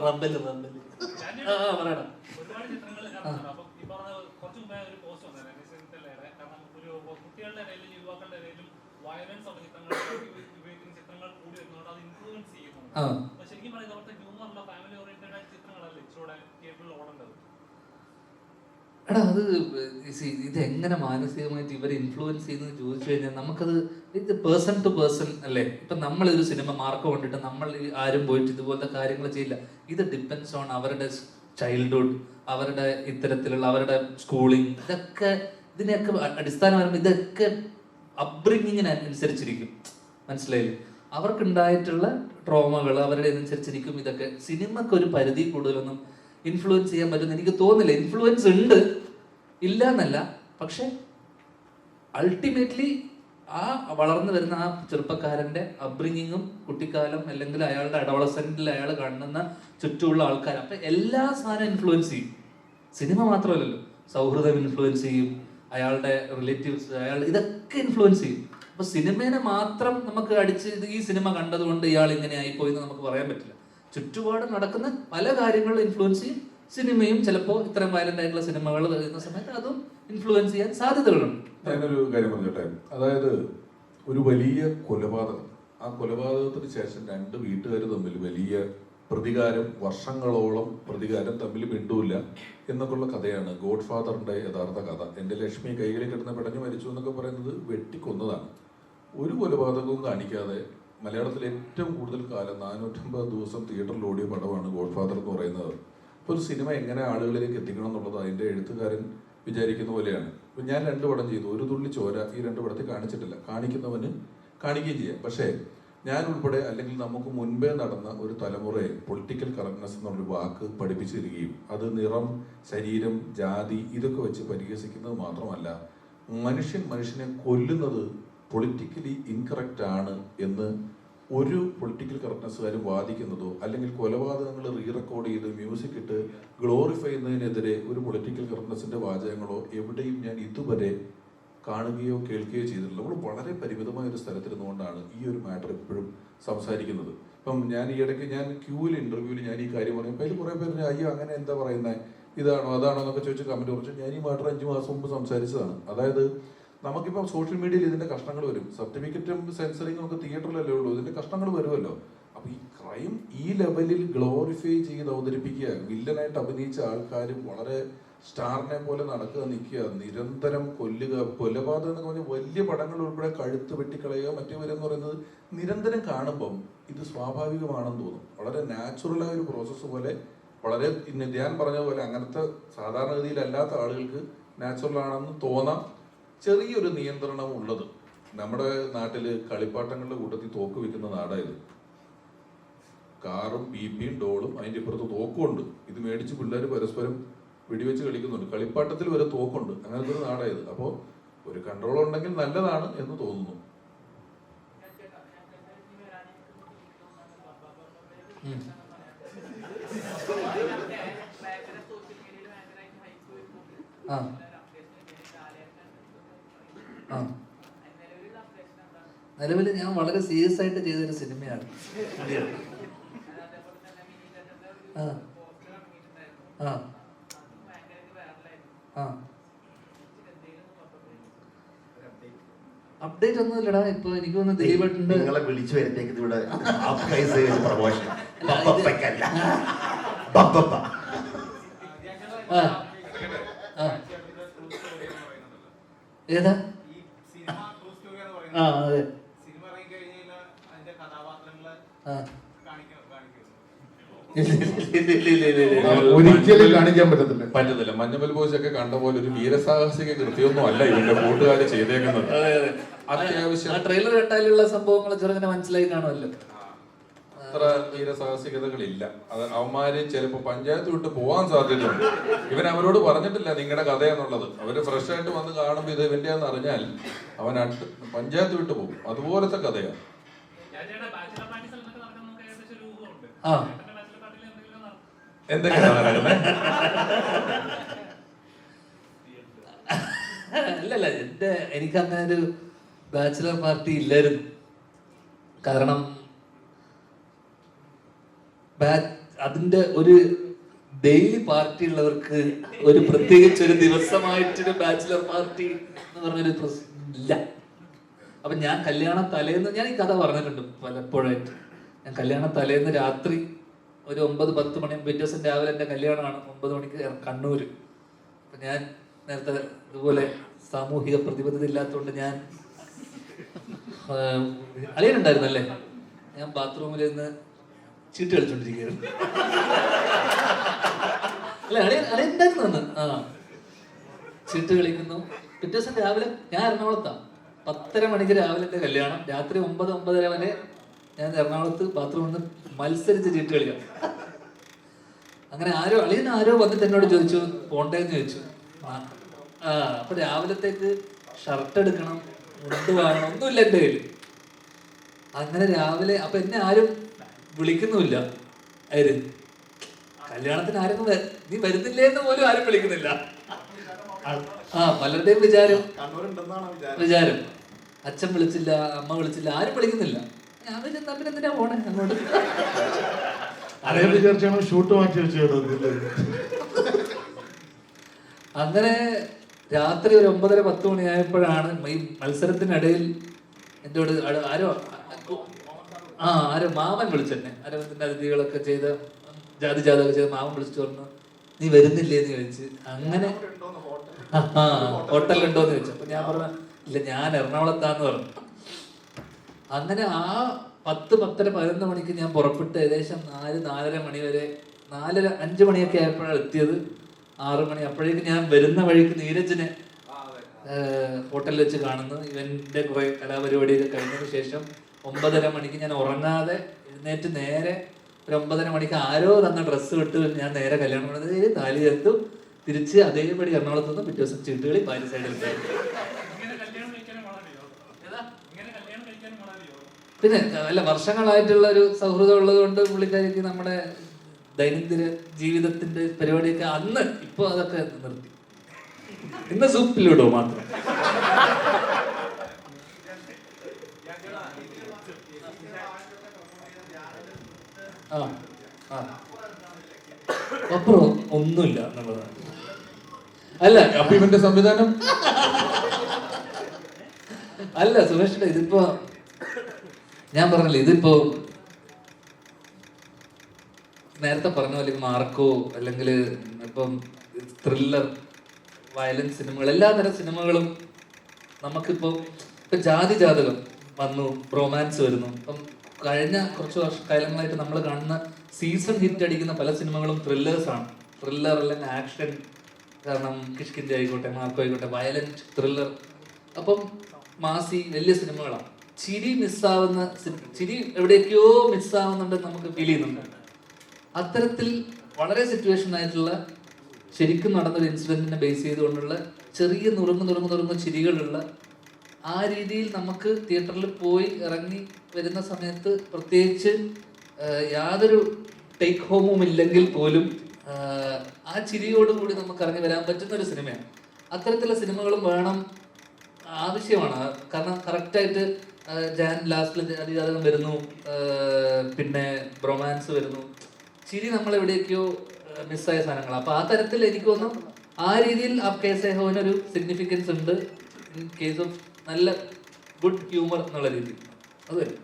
റബ്ബൽ റബ്ബൽ ആ ആ, ഒരുപാട് ചിത്രങ്ങൾ അപ്പം ഈ പറഞ്ഞ കുറച്ച് മുമ്പേ ഒരു പോസ്റ്റ് വന്നത്. രമേശ് കാരണം ഒരു കുട്ടികളുടെ ഇടയിലും യുവാക്കളുടെ ഇടയിലും വയലൻസ് ഉള്ള ചിത്രങ്ങൾ ഉപയോഗിക്കുന്ന ചിത്രങ്ങൾ കൂടി വരുന്നതുകൊണ്ട് അത് ഇൻഫ്ലുവൻസ് ചെയ്യുന്നുണ്ട്. എടാ അത് ഇത് എങ്ങനെ മാനസികമായിട്ട് ഇവരെ ഇൻഫ്ലുവൻസ് ചെയ്യുന്നത് ചോദിച്ചു കഴിഞ്ഞാൽ നമുക്കത് ഇത് പേഴ്സൺ ടു പേഴ്സൺ അല്ലേ? ഇപ്പൊ നമ്മൾ ഒരു സിനിമ മാർക്ക് കൊണ്ടിട്ട് നമ്മൾ ആരും പോയിട്ട് ഇതുപോലത്തെ കാര്യങ്ങൾ ചെയ്യില്ല. ഇത് ഡിപ്പെൻസ് ഓൺ അവരുടെ ചൈൽഡ്ഹുഡ് അവരുടെ ഇത്തരത്തിലുള്ള അവരുടെ സ്കൂളിങ് ഇതൊക്കെ ഇതിനെയൊക്കെ അടിസ്ഥാനപരമായി ഇതൊക്കെ അപ്ബ്രിങ്ങിങ്ങിന് അനുസരിച്ചിരിക്കും. മനസ്സിലായില്ലേ? അവർക്കുണ്ടായിട്ടുള്ള ട്രോമകൾ അവരുടെ അനുസരിച്ചിരിക്കും ഇതൊക്കെ. സിനിമക്ക് ഒരു പരിധി കൂടുതലൊന്നും ഇൻഫ്ലുവൻസ് ചെയ്യാൻ പറ്റുമെന്ന് എനിക്ക് തോന്നുന്നില്ല. ഇൻഫ്ലുവൻസ് ഉണ്ട്. ഇല്ല എന്നല്ല പക്ഷെ അൾട്ടിമേറ്റ്ലി ആ വളർന്നു വരുന്ന ആ ചെറുപ്പക്കാരന്റെ അബ്രിങ്ങിങ്ങും കുട്ടിക്കാലം അല്ലെങ്കിൽ അയാളുടെ അഡോളസെന്റിൽ അയാൾ കാണുന്ന ചുറ്റുമുള്ള ആൾക്കാർ അപ്പൊ എല്ലാ സാധനം ഇൻഫ്ലുവൻസ് ചെയ്യും. സിനിമ മാത്രമല്ലല്ലോ. സൗഹൃദം ഇൻഫ്ലുവൻസ് ചെയ്യും. അയാളുടെ റിലേറ്റീവ്സ് അയാൾ ഇതൊക്കെ ഇൻഫ്ലുവൻസ് ചെയ്യും. അപ്പൊ സിനിമേനെ മാത്രം നമുക്ക് അടിച്ച് ഈ സിനിമ കണ്ടതുകൊണ്ട് ഇയാൾ ഇങ്ങനെ ആയിപ്പോയി എന്ന് നമുക്ക് പറയാൻ പറ്റില്ല. ചുറ്റുപാട് നടക്കുന്ന പല കാര്യങ്ങളും ഇൻഫ്ലുവൻസ് ചെയ്യും. സിനിമയും ചിലപ്പോൾ ഇത്രയും വയലന്റ് ആയിട്ടുള്ള സിനിമകൾ വരുന്ന സമയത്ത് അതും ഇൻഫ്ലുവൻസ് ചെയ്യാൻ സാധ്യതകളുണ്ട്. ഞാനൊരു കാര്യം പറഞ്ഞോട്ടെ? അതായത് ഒരു വലിയ കൊലപാതകം. ആ കൊലപാതകത്തിന് ശേഷം രണ്ട് വീട്ടുകാർ തമ്മിൽ വലിയ പ്രതികാരം വർഷങ്ങളോളം പ്രതികാരം തമ്മിൽ മിണ്ടൂല്ല എന്നൊക്കെയുള്ള കഥയാണ് ഗോഡ് ഫാദറിന്റെ യഥാർത്ഥ കഥ. എന്റെ ലക്ഷ്മി കൈകളിൽ കിടന്ന് പെടഞ്ഞു മരിച്ചു എന്നൊക്കെ പറയുന്നത് വെട്ടിക്കൊന്നതാണ്. ഒരു കൊലപാതകവും കാണിക്കാതെ മലയാളത്തിൽ ഏറ്റവും കൂടുതൽ കാലം നാനൂറ്റമ്പത് ദിവസം തിയേറ്ററിൽ ഓടിയ പടമാണ് ഗോഡ് ഫാദർ എന്ന് പറയുന്നത്. ഒരു സിനിമ എങ്ങനെ ആളുകളിലേക്ക് എത്തിക്കണം എന്നുള്ളത് അതിന്റെ എഴുത്തുകാരൻ വിചാരിക്കുന്ന പോലെയാണ്. ഇപ്പൊ ഞാൻ രണ്ട് പടം ചെയ്തു. ഒരു തുള്ളി ചോര ഈ രണ്ട് പടത്തിൽ കാണിച്ചിട്ടില്ല. കാണിക്കുന്നവന് കാണിക്കുകയും ചെയ്യാം. പക്ഷേ ഞാൻ ഉൾപ്പെടെ അല്ലെങ്കിൽ നമുക്ക് മുൻപേ നടന്ന ഒരു തലമുറയെ പൊളിറ്റിക്കൽ കറക്റ്റ്നെസ് എന്നുള്ളൊരു വാക്ക് പഠിപ്പിച്ചിരിക്കുകയും അത് നിറം ശരീരം ജാതി ഇതൊക്കെ വെച്ച് പരിഹസിക്കുന്നത് മാത്രമല്ല മനുഷ്യൻ മനുഷ്യനെ കൊല്ലുന്നത് പൊളിറ്റിക്കലി ഇൻകറക്റ്റ് ആണ് എന്ന് ഒരു പൊളിറ്റിക്കൽ കറക്റ്റ്നസ്സുകാരും വാദിക്കുന്നതോ അല്ലെങ്കിൽ കൊലപാതകങ്ങൾ റീ റെക്കോർഡ് ചെയ്ത് മ്യൂസിക് ഇട്ട് ഗ്ലോറിഫൈ ചെയ്യുന്നതിനെതിരെ ഒരു പൊളിറ്റിക്കൽ കറക്റ്റ്നെസ്സിന്റെ വാചകങ്ങളോ എവിടെയും ഞാൻ ഇതുവരെ കാണുകയോ കേൾക്കുകയോ ചെയ്തിട്ടില്ല. നമ്മൾ വളരെ പരിമിതമായ ഒരു സ്ഥലത്തിരുന്നുകൊണ്ടാണ് ഈ ഒരു മാറ്റർ എപ്പോഴും സംസാരിക്കുന്നത്. ഇപ്പം ഞാൻ ഈ ഇടയ്ക്ക് ഞാൻ ക്യൂവിൽ ഇന്റർവ്യൂവിൽ ഞാൻ ഈ കാര്യം പറയുമ്പോൾ അതിൽ കുറേ പേര് അയ്യോ അങ്ങനെ എന്താ പറയുന്നത് ഇതാണോ? അതാണോ? എന്നൊക്കെ ചോദിച്ച് കമന്റ് കുറച്ച് ഞാൻ ഈ മാറ്റർ അഞ്ച് മാസം മുമ്പ് സംസാരിച്ചതാണ്. അതായത് നമുക്കിപ്പം സോഷ്യൽ മീഡിയയിൽ ഇതിന്റെ കഷ്ടങ്ങൾ വരും. സർട്ടിഫിക്കറ്റും സെൻസറിങ്ങും ഒക്കെ തിയേറ്ററിലല്ലേ ഉള്ളൂ. ഇതിന്റെ കഷ്ടങ്ങൾ വരുമല്ലോ. അപ്പൊ ഈ ക്രൈം ഈ ലെവലിൽ ഗ്ലോറിഫൈ ചെയ്ത് അവതരിപ്പിക്കുക വില്ലനായിട്ട് അഭിനയിച്ച ആൾക്കാരും വളരെ സ്റ്റാറിനെ പോലെ നടക്കുക നിൽക്കുക നിരന്തരം കൊല്ലുക കൊലപാതകം എന്നൊക്കെ പറഞ്ഞാൽ വലിയ പടങ്ങൾ ഉൾപ്പെടെ കഴുത്ത് വെട്ടിക്കളയുക മറ്റേ വരെന്ന് പറയുന്നത് നിരന്തരം കാണുമ്പം ഇത് സ്വാഭാവികമാണെന്ന് തോന്നും. വളരെ നാച്ചുറലായ ഒരു പ്രോസസ്സ് പോലെ വളരെ ഞാൻ പറഞ്ഞ പോലെ അങ്ങനത്തെ സാധാരണഗതിയിലല്ലാത്ത ആളുകൾക്ക് നാച്ചുറൽ ആണെന്ന് തോന്നാം. ചെറിയൊരു നിയന്ത്രണം ഉള്ളത് നമ്മുടെ നാട്ടിൽ കളിപ്പാട്ടങ്ങളുടെ കൂട്ടത്തിൽ തോക്ക് വെക്കുന്ന നാടായത്. കാറും ബി പിയും ഡോളും അതിന്റെ ഇപ്പുറത്ത് തോക്കുണ്ട്. ഇത് മേടിച്ച് പിള്ളേർ പരസ്പരം വെടിവെച്ച് കളിക്കുന്നുണ്ട്. കളിപ്പാട്ടത്തിൽ വരെ തോക്കുണ്ട്. അങ്ങനത്തെ ഒരു നാടായത്. അപ്പോൾ ഒരു കൺട്രോൾ ഉണ്ടെങ്കിൽ നല്ലതാണ് എന്ന് തോന്നുന്നു. ആ. നിലവിൽ ഞാൻ വളരെ സീരിയസ് ആയിട്ട് ചെയ്തൊരു സിനിമയാണ്. ആ. ആ. ആ. അപ്ഡേറ്റ് ഒന്നും ഇല്ലടാ ഇപ്പൊ എനിക്ക് തോന്നുന്നു നിങ്ങളെ വിളിച്ചു വരുത്തേക്ക് ഇവിടെ പ്രമോഷൻ ഏതാ ഈ സിനിമ ട്രൂ സ്റ്റോറി എന്ന് ആ അതെ. ഒരിക്കലും കാണിക്കാൻ പറ്റത്തില്ല. പറ്റത്തില്ല. മഞ്ഞമ്മൽ ബോയ്സ് ഒക്കെ കണ്ട പോലെ ഒരു വീരസാഹസിക കൃത്യമൊന്നും അല്ല ഇവന്റെ കൂട്ടുകാര് ചെയ്തേക്കുന്നത്. അതെ, അതെ. അത്യാവശ്യം ആ ട്രെയിലർ കണ്ടാലുള്ള സംഭവങ്ങൾ ചെറുങ്ങനെ മനസ്സിലായി കാണുമല്ലോ. അത്ര വീരസാഹസികതകളില്ല അത് അവന്മാര് ചിലപ്പോ പഞ്ചായത്ത് വിട്ട് പോവാൻ സാധ്യതയുണ്ട്. ഇവൻ അവരോട് പറഞ്ഞിട്ടില്ല നിങ്ങളുടെ കഥ എന്നുള്ളത് അവർ ഫ്രഷ് ആയിട്ട് വന്ന് കാണുമ്പോ ഇത് ഇവന്റെയാന്ന് അറിഞ്ഞാൽ അവൻ അടുത്ത് പഞ്ചായത്ത് വിട്ട് പോകും. അതുപോലത്തെ കഥയാണ് ആ. എന്തൊക്കെയാണ് നടക്കുന്നത് അല്ലല്ല എന്റെ എനിക്ക് അങ്ങനെ ഒരു ബാച്ചിലർ പാർട്ടി ഇല്ലായിരുന്നു. കാരണം അതിന്റെ ഒരു ഡെയിലി പാർട്ടി ഉള്ളവർക്ക് ഒരു പ്രത്യേകിച്ച് ഒരു ദിവസമായിട്ടൊരു ബാച്ചിലർ പാർട്ടി എന്ന് പറഞ്ഞൊരു ഇല്ല അപ്പൊ ഞാൻ കല്യാണ തലേന്ന് ഞാൻ ഈ കഥ പറഞ്ഞിട്ടുണ്ട് പലപ്പോഴായിട്ട്. ഞാൻ കല്യാണ തലേന്ന് രാത്രി ഒരു ഒമ്പത് പത്ത് മണി പിറ്റേ ദിവസം രാവിലെ എന്റെ കല്യാണമാണ്. ഒമ്പത് മണിക്ക് കണ്ണൂര്. അപ്പൊ ഞാൻ നേരത്തെ ഇതുപോലെ സാമൂഹിക പ്രതിബദ്ധത ഇല്ലാത്തതുകൊണ്ട് ഞാൻ അറിയാനുണ്ടായിരുന്നല്ലേ ഞാൻ ബാത്റൂമിൽ നിന്ന് ചീട്ട് കളിച്ചോണ്ടിരിക്കുകയായിരുന്നു അല്ല അളിയൻ അളിയൻ അന്ന്? ആ. ചീട്ട് കളിക്കുന്നു. പിറ്റേ ദിവസം രാവിലെ ഞാൻ എറണാകുളത്താണ് പത്തര മണിക്ക് രാവിലെ എന്റെ കല്യാണം. രാത്രി ഒമ്പത് ഒമ്പതര വരെ ഞാൻ എറണാകുളത്ത് ബാത്റൂമിൽ നിന്ന് മത്സരിച്ച് ചീട്ട് കളിക്കാം. അങ്ങനെ ആരോ അളിയൻ ആരോ വന്നിട്ട് എന്നോട് ചോദിച്ചു പോണ്ടേന്ന് ചോദിച്ചു. ആ ആ, അപ്പൊ രാവിലത്തേക്ക് ഷർട്ട് എടുക്കണം മുണ്ട് വാങ്ങണം ഒന്നുമില്ല എന്റെ കയ്യിൽ അങ്ങനെ രാവിലെ അപ്പൊ എന്നെ ആരും വിളിക്കുന്നുമില്ല. ആര്? കല്യാണത്തിന് ആരും നീ വരുന്നില്ലേ എന്ന് പോലും ആരും വിളിക്കുന്നില്ല. ആ പലരുടെയും വിചാരം. വിചാരം. അച്ഛൻ വിളിച്ചില്ല അമ്മ വിളിച്ചില്ല ആരും വിളിക്കുന്നില്ല. ഞാൻ വിചാരിച്ചു, "എന്നാ പിന്നെ എന്തിനാ പോണേ അങ്ങോട്ട്? അതേ വിചാരിച്ചാണ് ഷൂട്ട് മാറ്റി അങ്ങനെ രാത്രി ഒരു ഒമ്പതര പത്ത് മണിയായപ്പോഴാണ് ഈ മത്സരത്തിനിടയിൽ ആരോ- ആരോ ആ ആരോ മാമൻ വിളിച്ചെന്നെ അരവിന്ദന്റെ അതിഥികളൊക്കെ ചെയ്ത ജാതി ജാതകം ചെയ്ത മാമൻ വിളിച്ചു പറഞ്ഞു നീ വരുന്നില്ലേ എന്ന് ചോദിച്ച്. അങ്ങനെ ആ ഹോട്ടലിലുണ്ടോന്ന് ചോദിച്ചു. അപ്പൊ ഞാൻ പറഞ്ഞു ഇല്ല ഞാൻ എറണാകുളത്താന്ന് പറഞ്ഞു. അങ്ങനെ ആ പത്ത് പത്തര പതിനൊന്ന് മണിക്ക് ഞാൻ പുറപ്പെട്ട് ഏകദേശം നാല് നാലര മണി വരെ നാലര അഞ്ച് മണിയൊക്കെ ആയപ്പോഴാണ് എത്തിയത്. ആറു മണി അപ്പോഴേക്കും ഞാൻ വരുന്ന വഴിക്ക് നീരജിനെ ഹോട്ടലിൽ വെച്ച് കാണുന്നു. ഇവന്റെ കുറെ കലാപരിപാടിയൊക്കെ കഴിഞ്ഞതിന് ശേഷം ഒമ്പതര മണിക്ക് ഞാൻ ഉറങ്ങാതെ എഴുന്നേറ്റ് നേരെ ഒരു ഒമ്പതര മണിക്ക് ആരോ തന്ന ഡ്രസ്സ് വിട്ട് ഞാൻ നേരെ കല്യാണം പറഞ്ഞത് താലി ചേർത്തു തിരിച്ച് അതേപടി എറണാകുളത്ത് നിന്ന് പിറ്റേ ദിവസം ചീട്ടുകളി പാലി സൈഡിൽ പിന്നെ അല്ല വർഷങ്ങളായിട്ടുള്ള ഒരു സൗഹൃദം ഉള്ളത് കൊണ്ട് പുള്ളിക്കാരിക്ക് നമ്മുടെ ദൈനംദിന ജീവിതത്തിന്റെ പരിപാടിയൊക്കെ അന്ന് ഇപ്പൊ അതൊക്കെ നിർത്തി. ഇന്ന് സൂപ്പിലിടോ മാത്രം? ആ ആ. അപ്പുറം ഒന്നുമില്ല എന്നുള്ളതാണ് അല്ല. അപ്പൊ ഇവന്റെ സംവിധാനം? അല്ല സുരേഷ് ഇതിപ്പോ ഞാൻ പറഞ്ഞില്ല ഇതിപ്പോ നേരത്തെ പറഞ്ഞ പോലെ മാർക്കോ അല്ലെങ്കിൽ ഇപ്പം ത്രില്ലർ വയലൻസ് സിനിമകൾ എല്ലാ തരം സിനിമകളും നമുക്കിപ്പോ ഇപ്പൊ ജാതി ജാതകം വന്നു റൊമാൻസ് വരുന്നു. ഇപ്പം കഴിഞ്ഞ കുറച്ച് വർഷ കാലങ്ങളായിട്ട് നമ്മൾ കാണുന്ന സീസൺ ഹിറ്റ് അടിക്കുന്ന പല സിനിമകളും ത്രില്ലേഴ്സാണ് ത്രില്ലർ അല്ലെങ്കിൽ ആക്ഷൻ കാരണം കിഷ്കിന്റെ ആയിക്കോട്ടെ മാർക്കോ ആയിക്കോട്ടെ വയലന്റ് ത്രില്ലർ അപ്പം മാസി വലിയ സിനിമകളാണ്. ചിരി മിസ്സാവുന്ന ചിരി എവിടെയൊക്കെയോ മിസ്സാവുന്നുണ്ടെന്ന് നമുക്ക് ഫീൽ ചെയ്യുന്നുണ്ട്. അത്തരത്തിൽ വളരെ സിറ്റുവേഷൻ ആയിട്ടുള്ള ശരിക്കും നടന്നൊരു ഇൻസിഡന്റിനെ ബേസ് ചെയ്തുകൊണ്ടുള്ള ചെറിയ നുറുങ്ങ് നുറുങ്ങ് നുറുങ്ങ് ചിരികളുള്ള ആ രീതിയിൽ നമുക്ക് തിയേറ്ററിൽ പോയി ഇറങ്ങി വരുന്ന സമയത്ത് പ്രത്യേകിച്ച് യാതൊരു ടേക്ക് ഹോമും ഇല്ലെങ്കിൽ പോലും ആ ചിരിയോടുകൂടി നമുക്ക് ഇറങ്ങി വരാൻ പറ്റുന്ന ഒരു സിനിമയാണ്. അത്തരത്തിലുള്ള സിനിമകളും വേണം ആവശ്യമാണ്. കാരണം കറക്റ്റായിട്ട് ജാൻ ലാസ്റ്റിൽ അതിജാതകം വരുന്നു പിന്നെ ബ്രൊമാൻസ് വരുന്നു. ചിരി നമ്മൾ എവിടേക്കോ മിസ്സായ സാധനങ്ങളാണ് അപ്പോൾ ആ തരത്തിൽ എനിക്ക് തോന്നുന്നു ആ രീതിയിൽ ആ കേസ് ഒരു സിഗ്നിഫിക്കൻസ് ഉണ്ട്. ഇൻ കേസ് ഓഫ് നല്ല ഗുഡ് ഹ്യൂമർ എന്നുള്ള രീതിയിൽ. അത് വരും